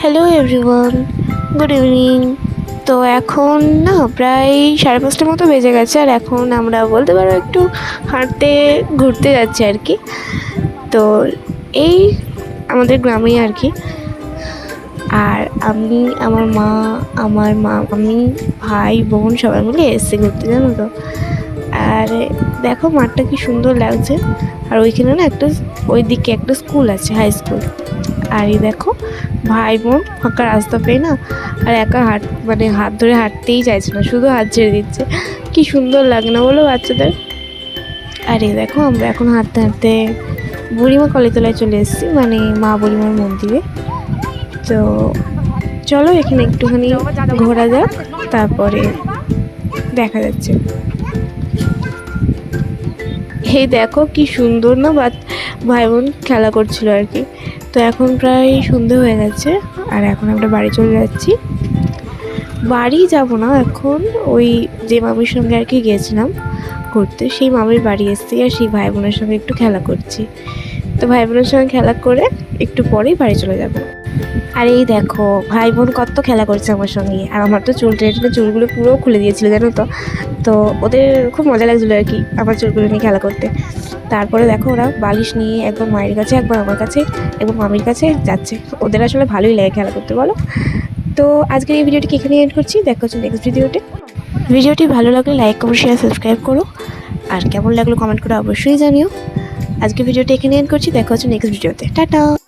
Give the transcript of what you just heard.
Hello everyone good evening তো এখন, না, প্রায় সাড়ে পাঁচটার মতো বেজে গেছে, আর এখন আমরা বলতে পারো একটু হাঁটতে, ঘুরতে যাচ্ছি আর কি। তো এই আমাদের গ্রামেই আর কি। আর আমি, আমার মা আমার মা, আমি, ভাই, বোন সবাই মিলে এসেছি ঘুরতে, জানো তো? আর দেখো মাঠটা কি সুন্দর লাগছে। আর ওইখানে না একটা ওই দিকে একটা স্কুল আছে, হাই স্কুল। আর এই দেখো, ভাই বোন ফাঁকা রাস্তা পেয়ে না আর একা হাঁট মানে হাত ধরে হাঁটতেই চাইছে না, শুধু হাত ছেড়ে দিচ্ছে। কি সুন্দর লাগে না বলো বাচ্চাদের? আর এই দেখো, আমরা এখন হাঁটতে হাঁটতে বুড়িমা কলেতলায় চলে এসেছি মানে মা বুড়িমার মন্দিরে। তো চলো, এখানে একটুখানি ঘোরা যাক, তারপরে দেখা যাচ্ছে। এই দেখো, কি সুন্দর না ভাই বোন খেলা করছিল আর কি। তো এখন প্রায় সন্ধে হয়ে গেছে, আর এখন আমরা বাড়ি চলে যাচ্ছি। বাড়ি যাব না, এখন ওই যে মামির সঙ্গে আর কি গিয়েছিলাম ঘুরতে, সেই মামির বাড়ি এসেছি, আর সেই ভাই বোনের সঙ্গে একটু খেলা করছি। তো ভাই বোনের সঙ্গে খেলা করে একটু পরেই বাড়ি চলে যাব। আর এই দেখো ভাই বোন কত খেলা করছে আমার সঙ্গে। আর আমার তো চুল টেনে চুলগুলো পুরো খুলে দিয়েছিল, জানো তো? তো ওদের খুব মজা লাগছিল আর কি, আমার চুলগুলো নিয়ে খেলা করতে। তারপরে দেখো ওরা বালিশ নিয়ে একবার মায়ের কাছে, একবার আমার কাছে একবার মামির কাছে যাচ্ছে। ওদের আসলে ভালোই লাগে খেলা করতে, বলো? তো আজকের এই ভিডিওটি এখানে এন্ড করছি? দেখা হচ্ছে নেক্সট ভিডিওতে। ভিডিওটি ভালো লাগলে লাইক কমেন্ট শেয়ার সাবস্ক্রাইব করো। আর কেমন লাগল কমেন্ট করে অবশ্যই জানিও। আজকে ভিডিওটি এখানে এন্ড করছি, দেখা হচ্ছে নেক্সট ভিডিওতে। টাটা!